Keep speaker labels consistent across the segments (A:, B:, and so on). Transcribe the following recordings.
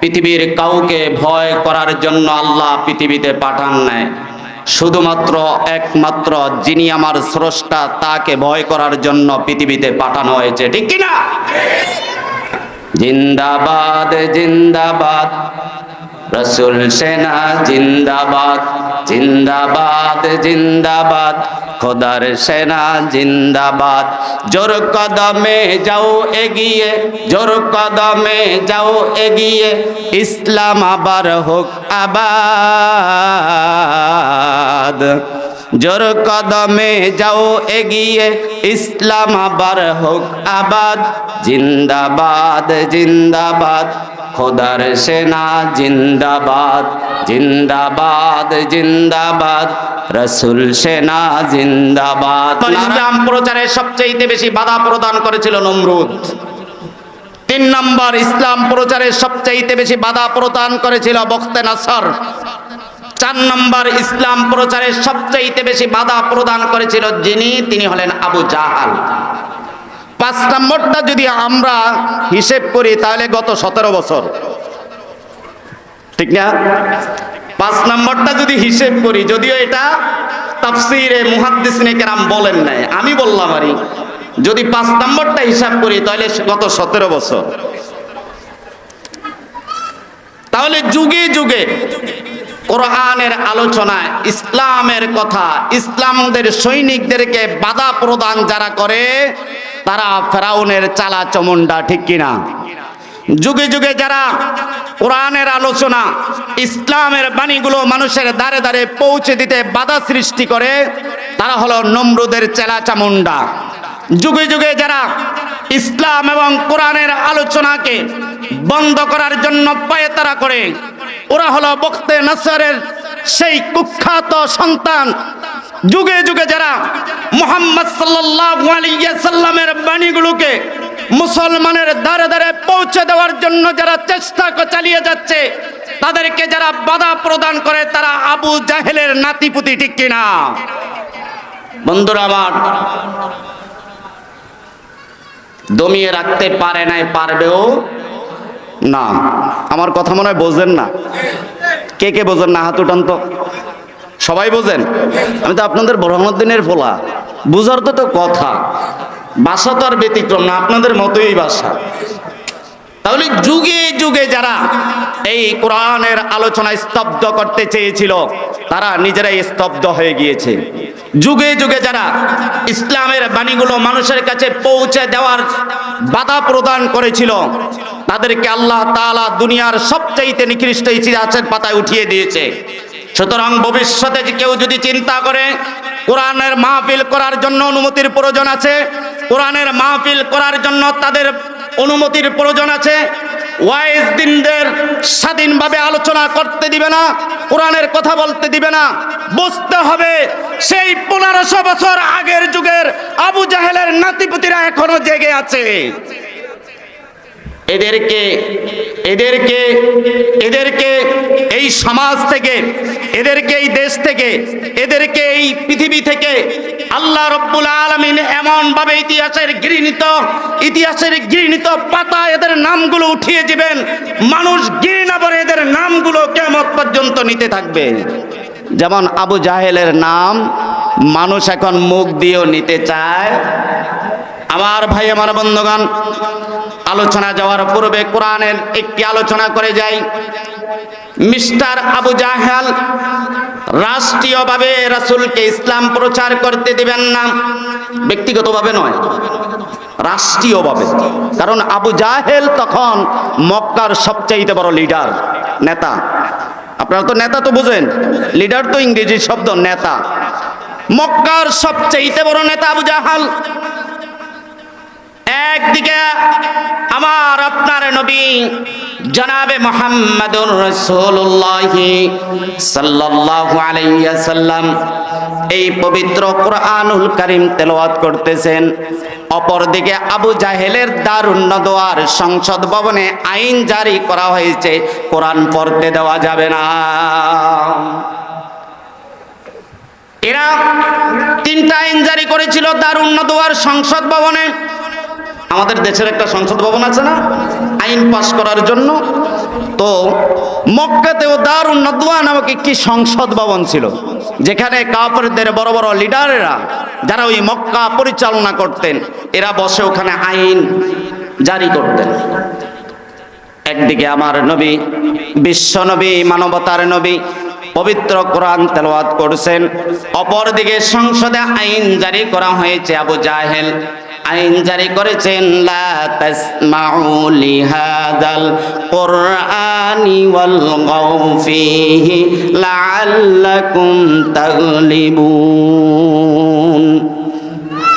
A: পৃথিবীর কাউকে ভয় করার জন্য আল্লাহ পৃথিবীতে পাঠান নাই। শুধুমাত্র একমাত্র যিনি আমার স্রষ্টা, তাকে ভয় করার জন্য পৃথিবীতে পাঠানো হয়েছে। ঠিক কিনা? জিন্দাবাদ জিন্দাবাদ। রসুল সেনা জিন্দাবাদ জিন্দাবাদ জিন্দাবাদ। খোদার সেনা জিন্দাবাদ। জোর কদমে যাও, এগিয়ে। জোর কদমে যাও, এগিয়ে। ইসলাম আবার হোক আবাদ। জোর কদমে যাও, এগিয়ে। ইসলাম আবার হোক আবাদ। জিন্দাবাদ জিন্দাবাদ। খোদার সেনা জিন্দাবাদ জিন্দাবাদ জিন্দাবাদ, রসুল সেনা জিন্দাবাদ। ইসলাম প্রচারে সবচেয়ে বেশি বাধা প্রদান করেছিল নমরুদ। তিন নম্বর, ইসলাম প্রচারে সবচাইতে বেশি বাধা প্রদান করেছিল বখতে নাসর। চার নম্বর, ইসলাম প্রচারে সবচাইতে বেশি বাধা প্রদান করেছিল যিনি, তিনি হলেন আবু জাহাল। পাঁচ নম্বরটা যদি আমরা হিসেব করি, তাহলে গত সতেরো বছর। ঠিক না? পাঁচ নম্বরটা যদি হিসেব করি, যদিও এটা তাফসিরে মুহাদ্দিসিনে কেরাম বলেন নাই, আমি বললাম আরই, যদি পাঁচ নম্বরটা হিসাব করি, তাহলে গত সতেরো বছর। তাহলে যুগে যুগে কোরআনের আলোচনায় ইসলামের কথা, ইসলামদের সৈনিকদেরকে বাধা প্রদান যারা করে তারা ফেরাউনের চালা চমুন্ডা ঠিক কিনা? যুগে যুগে যারা কোরআনের আলোচনা, ইসলামের বাণীগুলো মানুষের দ্বারে দ্বারে পৌঁছে দিতে বাধা সৃষ্টি করে, তারা হলো নমরুদের চেলা চামুন্ডা যুগে যুগে যারা ইসলাম এবং কোরআনের আলোচনাকে বন্ধ করার জন্য পায়তারা করে, ওরা হলো বক্তে নাসারের সেই কুখ্যাত সন্তান যুগে যুগে যারা মোহাম্মদ সাল্লামের বাণীগুলোকে মুসলমানের দ্বারে দ্বারে পৌঁছে দেওয়ার জন্য যারা চেষ্টা চালিয়ে যাচ্ছে, তাদেরকে যারা বাধা প্রদান করে তারা আবু জাহেলের নাতিপুতি ঠিক কিনা? বন্ধুরা আমার, দমিয়ে রাখতে পারে নাই, পারবেও না। আমার কথা মনে হয় বোঝেন না। কে কে বোঝেন না? হাত উঠান তো। সবাই বোঝেন? আমি তো আপনাদের ব্রহ্মদ্দিনের ফোলা। বুঝার তো তো কথা। বাসা তো আর ব্যতিক্রম না, আপনাদের মতোই বাসা। তাহলে যুগে যুগে যারা এই কোরআনের আলোচনা স্তব্ধ করতে চেয়েছিল, তারা নিজেরাই স্তব্ধ হয়ে গিয়েছে। যুগে যুগে যারা ইসলামের বাণীগুলো মানুষের কাছে পৌঁছে দেওয়ার বাধা প্রদান করেছিল, তাদেরকে আল্লাহ তাআলা দুনিয়ার সবচাইতে নিকৃষ্ট ইতিহাসের পাতায় উঠিয়ে দিয়েছে। সুতরাং ভবিষ্যতে কেউ যদি চিন্তা করে, কোরআনের মাহফিল করার জন্য অনুমতির প্রয়োজন আছে, কোরআনের মাহফিল করার জন্য তাদের অনুমতির প্রয়োজন আছে ওয়াইজ দিনদের স্বাধীনভাবে আলোচনা করতে দিবে না, কোরআনের কথা বলতে দিবে না, বুঝতে হবে সেই পনেরোশো বছর আগের যুগের আবু জাহেলের নাতিপুতিরা এখনও জেগে আছে। এদেরকে এদেরকে এদেরকে এই সমাজ থেকে, এদেরকে এই দেশ থেকে, এদেরকে এই পৃথিবী থেকে আল্লাহ রব্বুল আলমিন এমন ভাবে ইতিহাসের ঘৃণিত ইতিহাসের ঘৃণিত পাতা এদের নামগুলো উঠিয়ে দিবেন। মানুষ ঘৃণা করে এদের নামগুলো কেমন পর্যন্ত নিতে থাকবে। যেমন আবু জাহেলের নাম, মানুষ এখন মুখ দিয়েও নিতে চায়। আমার ভাই, আমার বন্ধুগণ, আলোচনা যাওয়ার পূর্বে কোরআনের একটি আলোচনা করে যাই। মিস্টার আবু জাহেল রাষ্ট্রীয়ভাবে রাসূলকে ইসলাম প্রচার করতে দিবেন না, ব্যক্তিগতভাবে নয়, রাষ্ট্রীয়ভাবে। কারণ আবু জাহেল তখন মক্কার সবচাইতে বড় লিডার নেতা। আপনারা তো নেতা তো বুঝেন লিডার তো ইংরেজি শব্দ, নেতা। মক্কার সবচাইতে বড় নেতা আবু জাহাল একদিকে আমার আপনার নবী জনাবে মোহাম্মদুর সাল্লাল্লাহু আলাইহি এই পবিত্র কোরআনুল তেলাওয়াত করতেছেন। আবু জাহেলের সংসদ ভবনে আইন জারি করা হয়েছে। কোরআন পড়তে দেওয়া যাবে না। এরা তিনটা আইন জারি করেছিল দারুণ দোয়ার সংসদ ভবনে। আমাদের দেশের একটা সংসদ ভবন আছে না? আইন পাশ করার জন্য। তো মক্কাতেও দারুণ নদওয়া নামক একটি সংসদ ভবন ছিল, যেখানে কাপড়দের বড় বড় লিডারেরা যারা ওই মক্কা পরিচালনা করতেন, এরা বসে ওখানে আইন জারি করতেন। একদিকে আমার নবী, বিশ্ব নবী, মানবতার নবী, পবিত্র কোরআন তেলাওয়াত করছেন। অপরদিকে সংসদে আইন জারি করা হয়েছে আবু জাহেল। আইন জারি করেছেন কুরআনি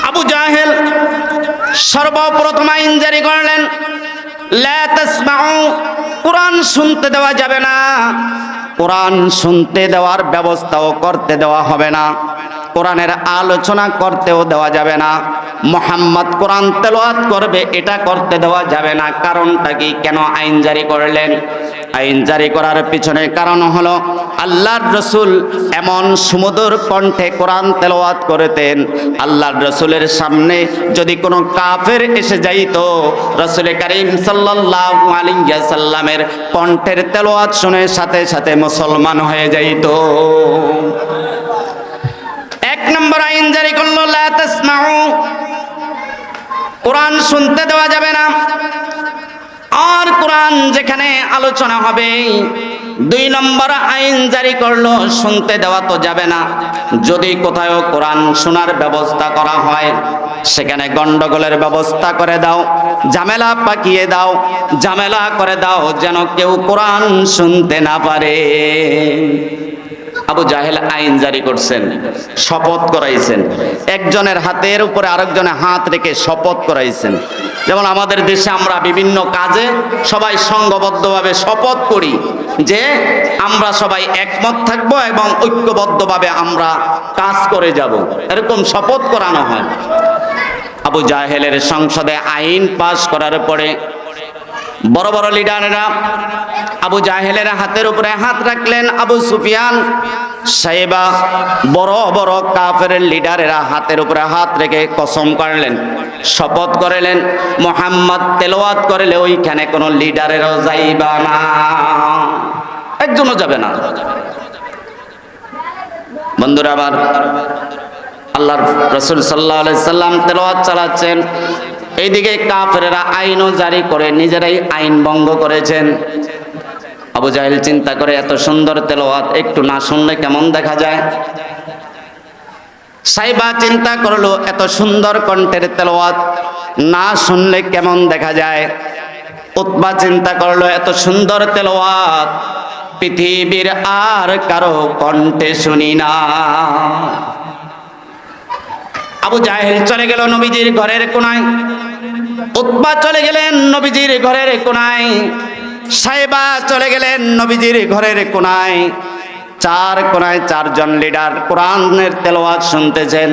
A: আবু জাহেল সর্বপ্রথম আইন জারি করলেন কোরআন শুনতে দেওয়া যাবে না। কোরআন শুনতে দেওয়ার ব্যবস্থাও করতে দেওয়া হবে না। কোরআনের আলোচনা করতেও দেওয়া যাবে না। মোহাম্মদ কোরআন তেলাওয়াত করবে, এটা করতে দেওয়া যাবে না। কারণটা কি? কেন আইন জারি করলেন? আইন জারি করার পিছনে কারণ হলো, আল্লাহর রসুল এমন সুমধুর কণ্ঠে কোরআন তেলাওয়াত করতেন। আল্লাহর রসুলের সামনে যদি কোনো কাফের এসে যাইতো, রসুল করিম সাল্লাল্লাহু কণ্ঠের তেলাওয়াত শুনে সাথে সাথে মুসলমান হয়ে যাইতো। নম্বর আইন জারি করল কোরআন শুনতে দেওয়া যাবে না। আর কোরআন যেখানে আলোচনা হবে, দুই নম্বর আইন জারি করল, শুনতে দেওয়া তো যাবে না। যদি কোথাও কোরআন শোনার ব্যবস্থা করা হয়, সেখানে গন্ডগোলের ব্যবস্থা করে দাও, ঝামেলা পাকিয়ে দাও, ঝামেলা করে দাও, যেন কেউ কোরআন শুনতে না পারে। আবু জাহেল আইন জারি করছেন, শপথ করাইছেন। একজনের হাতের উপরে আরেকজনের হাত রেখে শপথ করাইছেন। যেমন আমাদের দেশে আমরা বিভিন্ন কাজে সবাই সংঘবদ্ধভাবে শপথ করি যে আমরা সবাই একমত থাকব এবং ঐক্যবদ্ধভাবে আমরা কাজ করে যাব। এরকম শপথ করানো হয়। আবু জাহেলের সংসদে আইন পাশ করার পরে বড় বড় লিডারেরা, আবু জাহেলের হাতের উপরে হাত রাখলেন, আবু সুফিয়ান সাহেবা বড় বড় কাফের লিডারেরা হাতের উপরে হাত রেখে কসম করলেন, শপথ করলেন, মোহাম্মদ তেলাওয়াত করলে ওইখানে কোনো লিডারেরও যাইবা না। একজনও যাবে না। বন্ধুরা আবার আল্লাহর রসুল সাল্লাহ সাল্লাম তেলাওয়াত চালাচ্ছেন এইদিকে কাফেরেরা আইনও জারি করে, নিজেরাই আইন ভঙ্গ করেছেন। আবু জাহেল চিন্তা করে, এত সুন্দর তেলাওয়াত, একটু না শুনলে কেমন দেখা যায়? সাইবা চিন্তা করল, এত সুন্দর কণ্ঠের তেলাওয়াত, না শুনলে কেমন দেখা যায়? উৎবা চিন্তা করল, এত সুন্দর তেলাওয়াত, পৃথিবীর আর কারও কণ্ঠে শুনি না। আবু জাহেল চলে গেল নবীজির ঘরের কোনায়। উৎপা চলে গেলেন নবীজির ঘরের কোনায়। সাহেবা চলে গেলেন নবীজির ঘরের কোনায়। চার কোনায় চারজন লিডার কোরআনের তেলাওয়াত শুনতেছেন।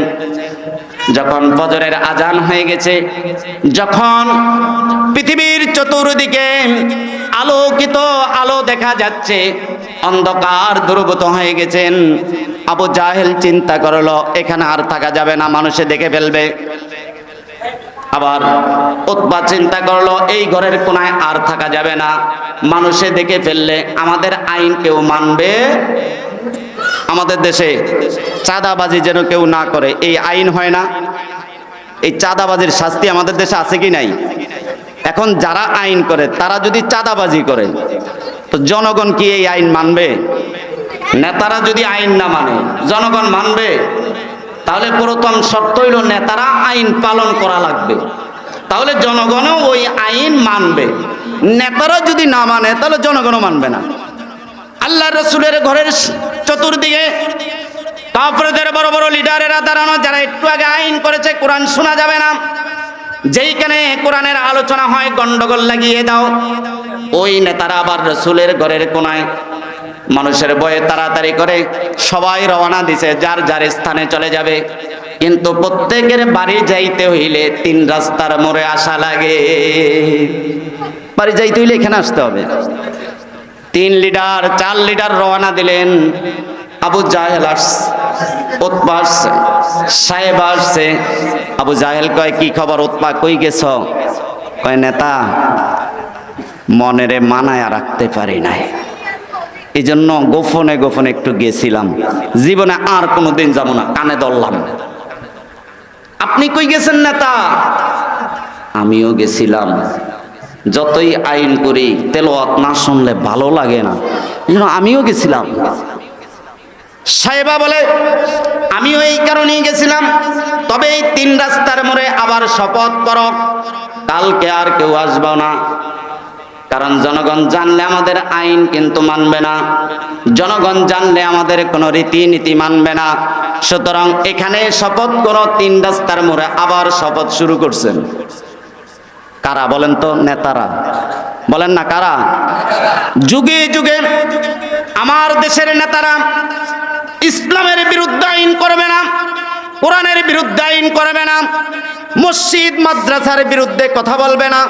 A: যখন ফজরের আজান হয়ে গেছে, যখন পৃথিবীর চতুর্দিকে আলোকিত আলো দেখা যাচ্ছে, অন্ধকার দুর্গত হয়ে গেছেন। আবু জাহেল চিন্তা করল, এখানে আর থাকা যাবে না, মানুষে দেখে ফেলবে। আবার উৎপা চিন্তা করল, এই ঘরের কোনায় আর থাকা যাবে না। মানুষে দেখে ফেললে, আমাদের আইন কেউ মানবে? আমাদের দেশে চাঁদাবাজি যেন কেউ না করে, এই আইন হয় না। এই চাঁদাবাজির শাস্তি আমাদের দেশে আছে কি নাই? এখন যারা আইন করে, তারা যদি চাঁদাবাজি করে, তো জনগণ কি এই আইন মানবে? নেতারা যদি আইন না মানে জনগণ মানবে? তাহলে প্রথম শর্ত হইল নেতারা আইন পালন করা লাগবে। তাহলে জনগণও ওই আইন মানবে। নেতারা যদি না মানে তাহলে জনগণও মানবে না। আল্লাহ রসুলের ঘরের চতুর্দিকে কাপড়দের বড় বড় লিডারেরা দাঁড়ানো, যারা একটু আগে আইন করেছে, কোরআন শোনা যাবে না। যেইখানে কোরআনের আলোচনা হয়, গন্ডগোল লাগিয়ে দাও। ওই নেতারা আবার রসুলের ঘরের কোনায় মানুষের বয়ে তাড়াতাড়ি করে সবাই রওনা দিছে, যার যার স্থানে চলে যাবে। কিন্তু প্রত্যেকের বাড়ি যাইতে হইলে তিন রাস্তার মোড়ে আসা লাগে। বাড়ি যাইতে হইলে এখানে আসতে হবে। তিন লিডার চার লিডার রওনা দিলেন। আবু জাহেল আসছে, সাহেব আসছে। আবু জাহেল কয়, কি খবর উৎপা, কই গেছ? কয়, নেতা, মনেরে মানায় রাখতে পারি নাই। এই জন্য গোপনে গোপনে একটু গেছিলাম। জীবনে আর কোনোদিন যাব না, কানে ধরলাম। আপনি কই গেছেন নেতা? আমিও গেছিলাম। যতই আইন করি, তেলোয়াত না শুনলে ভালো লাগে না। আমিও গেছিলাম। সাহেবা বলে, আমিও এই কারণেই গেছিলাম। তবে এই তিন রাস্তার মোড়ে আবার শপথ করো। কালকে আর কেউ আসবে না। কারণ জনগণ জানলে আমাদের আইন কিন্তু মানবে না। জনগণ জানলে আমাদের কোনো রীতিনীতি মানবে না। সুতরাং এখানে শপথ করো তিন রাস্তার মোড়ে আবার শপথ শুরু করছেন। কারা বলেন তো? নেতারা। বলেন না কারা? যুগে যুগে আমার দেশের নেতারা ইসলামের বিরুদ্ধে আইন করবে না, কোরআনের বিরুদ্ধে আইন করবে না, মসজিদ, মাদ্রাসার বিরুদ্ধে কথা বলবে না।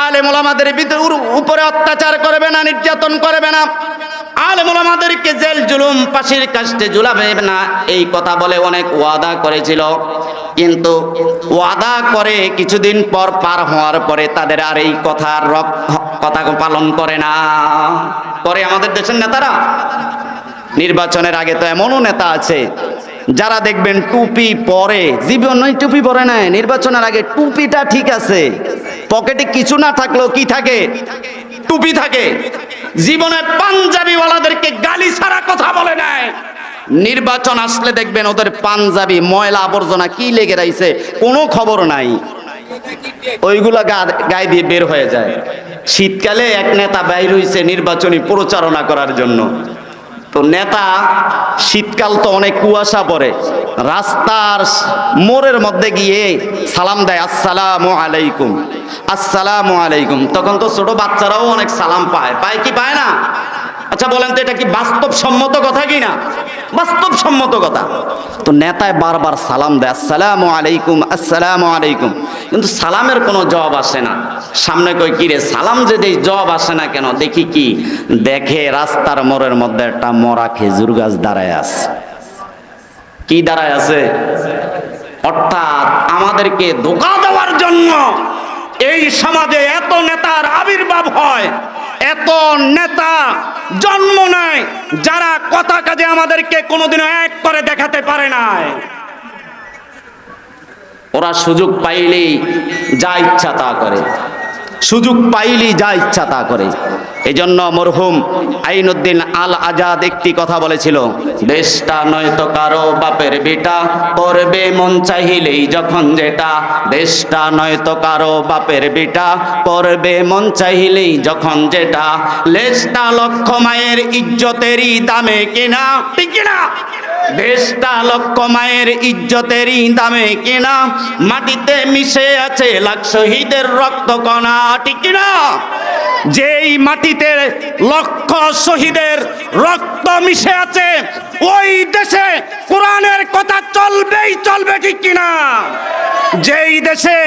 A: আলেম ওলামাদের উপরে অত্যাচার করবে না, নির্যাতন করবে না। আলেম ওলামাদেরকে জেল, জুলুম পাশির কাস্টে ঝুলাবে না, এই কথা বলে অনেক ওয়াদা করেছিল। কিন্তু ওয়াদা করে কিছুদিন পর পার হওয়ার পরে তাদের আর এই কথার কথা পালন করে না। করে আমাদের দেশের নেতারা। নির্বাচনের আগে তো এমনও নেতা আছে, যারা দেখবেন টুপি পরে, জীবন নয়, টুপি পরে নাই, নির্বাচনের আগে টুপিটা ঠিক আছে। পকেটে কিছু না থাকলেও কি থাকে? টুপি থাকে। জীবনে পাঞ্জাবিওয়ালাদেরকে গালি ছাড়া কথা বলে নাই। নির্বাচন আসলে দেখবেন ওদের পাঞ্জাবি, ময়লা আবর্জনা কি লেগে রয়েছে, কোনো খবর নাই। ওইগুলা গায়ে দিয়ে বের হয়ে যায়। শীতকালে এক নেতা বাইর হইছে নির্বাচনী প্রচারণা করার জন্য। তো নেতা, শীতকাল তো অনেক কুয়াশা পড়ে। রাস্তার মোড়ের মধ্যে গিয়ে সালাম দেয়, আসসালামু আলাইকুম আসসালামু আলাইকুম। তখন তো ছোট বাচ্চারাও অনেক সালাম পায়। পায় কি পায় না? আচ্ছা বলেন তো, এটা কি বাস্তবসম্মত কথা কি না? বাস্তবসম্মত কথা। তো নেতায় বারবার সালাম দেয়, আসসালামু আলাইকুম আসসালামু আলাইকুম। কিন্তু সালামের কোনো জবাব আসে না। সামনে কই কিরে সালাম যে দেই, জবাব আসে না কেন? দেখি কি? দেখে রাস্তার মোড়ের মধ্যে একটা মরা খেজুর গাছ দাঁড়ায় আছে। কি দাঁড়ায় আছে? অর্থাৎ আমাদেরকে ধোকা দেওয়ার জন্য এই সমাজে এত নেতার আবির্ভাব হয়। এত নেতা জন্ম নেয় যারা কথা কাজে আমাদেরকে কোনোদিনও এক করে দেখাতে পারে নাই। ওরা সুযোগ পাইলেই যা ইচ্ছা তা করে। সুযোগ পাইলি, যা ইচ্ছা তা করে। এই জন্য মরহুম আইনুদ্দিন আল আজাদ একটি কথা বলেছিল, দেশটা নয়তো কারও বাপের বেটা, করবে মন চাহিলেই যখন যেটা। দেশটা নয়তো কারও বাপের বেটা, করবে মন চাহিলেই যখন যেটা। লেজটা লক্ষ মায়ের ইজ্জতেরই দামে কিনা, ঠিক কিনা? দেশটা লক্ষ মায়ের ইজ্জতেরই দামে কিনা, মাটিতে মিশে আছে লাখ শহীদের রক্ত কণা ঠিক কিনা? যেই মাটিতে লক্ষ শহীদের রক্ত মিশে আছে, ওই দেশে কোরআনের কথা চলবেই চলবে, ঠিক কিনা? যেই দেশে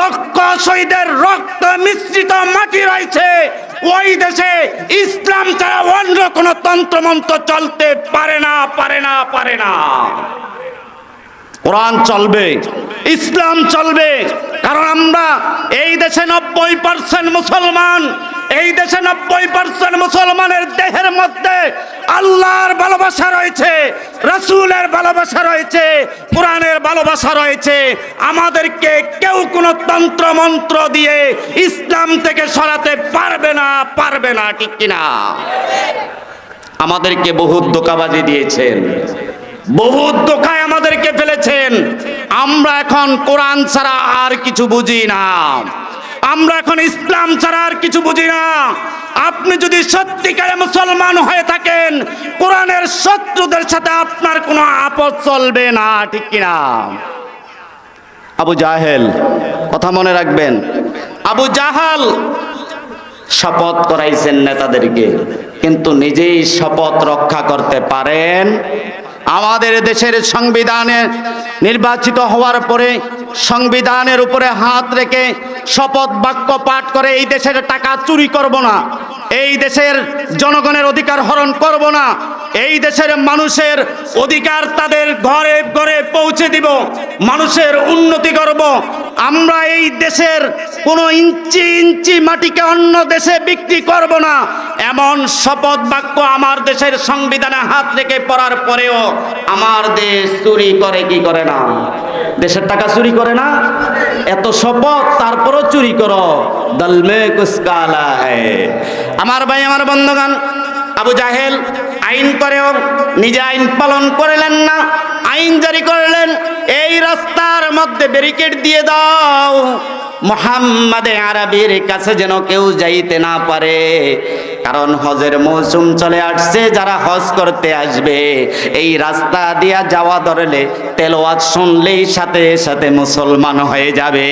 A: লক্ষ শহীদের রক্ত মিশ্রিত মাটি রয়েছে ওই দেশে ইসলাম ছাড়া অন্য কোনো তন্ত্রমন্ত্র চলতে পারে না পারে না পারে না। কোরআন চলবে, ইসলাম চলবে। কারণ আমরা এই দেশে নব্বই পার্সেন্ট মুসলমান। মধ্যে আল্লাহর ভালোবাসা রয়েছে, রসুলের ভালোবাসা রয়েছে, কোরআনের ভালোবাসা রয়েছে। আমাদেরকে কেউ কোনো তন্ত্র মন্ত্র দিয়ে ইসলাম থেকে সরাতে পারবে না পারবে না, ঠিক কিনা? আমাদেরকে বহুত দোকাবাজি দিয়েছেন। বহুত দোকায় আমাদেরকে ফেলেছেন। আমরা এখন কোরআন ছাড়া আর কিছু বুঝি না। আমরা এখন ইসলাম ছাড়া আর কিছু বুঝি না। আপনি যদি সত্যিকারে মুসলমান হয়ে থাকেন, কোরআনের শত্রুদের সাথে আপনার কোনো আপদ চলবে না, ঠিক কিনা? আবু জাহেল, কথা মনে রাখবেন। আবু জাহাল শপথ করাইছেন নেতাদেরকে, কিন্তু নিজেই শপথ রক্ষা করতে পারেন আমাদের দেশের সংবিধানে নির্বাচিত হওয়ার পরে সংবিধানের উপরে হাত রেখে শপথ বাক্য পাঠ করে এই দেশের টাকা চুরি করব না, এই দেশের জনগণের অধিকার হরণ করব না, এই দেশের মানুষের অধিকার তাদের ঘরে ঘরে পৌঁছে দিব, মানুষের উন্নতি করব। আমরা এই দেশের কোনো ইঞ্চি ইঞ্চি মাটিকে অন্য দেশে বিক্রি করব না এমন শপথ বাক্য আমার দেশের সংবিধানে হাত রেখে পড়ার পরেও আমার দেশ চুরি করে কি করে না? দেশের টাকা চুরি করে না? এত শপথ, তারপরও চুরি করো। দলমে আমার ভাই, আমার বন্ধুগান আবু জাহেল আইন করেও নিজে আইন পালন করলেন না। আইন জারি করলেন, এই রাস্তার মধ্যে ব্যারিকেড দিয়ে দাও। মোহাম্মদে আরবির কাছে যেন কেউ যাইতে না পারে। কারণ হজের মৌসুম চলে আসছে, যারা হজ করতে আসবে, এই রাস্তা দিয়া যাওয়া ধরলে তেলোয়াত শুনলেই সাথে সাথে মুসলমান হয়ে যাবে।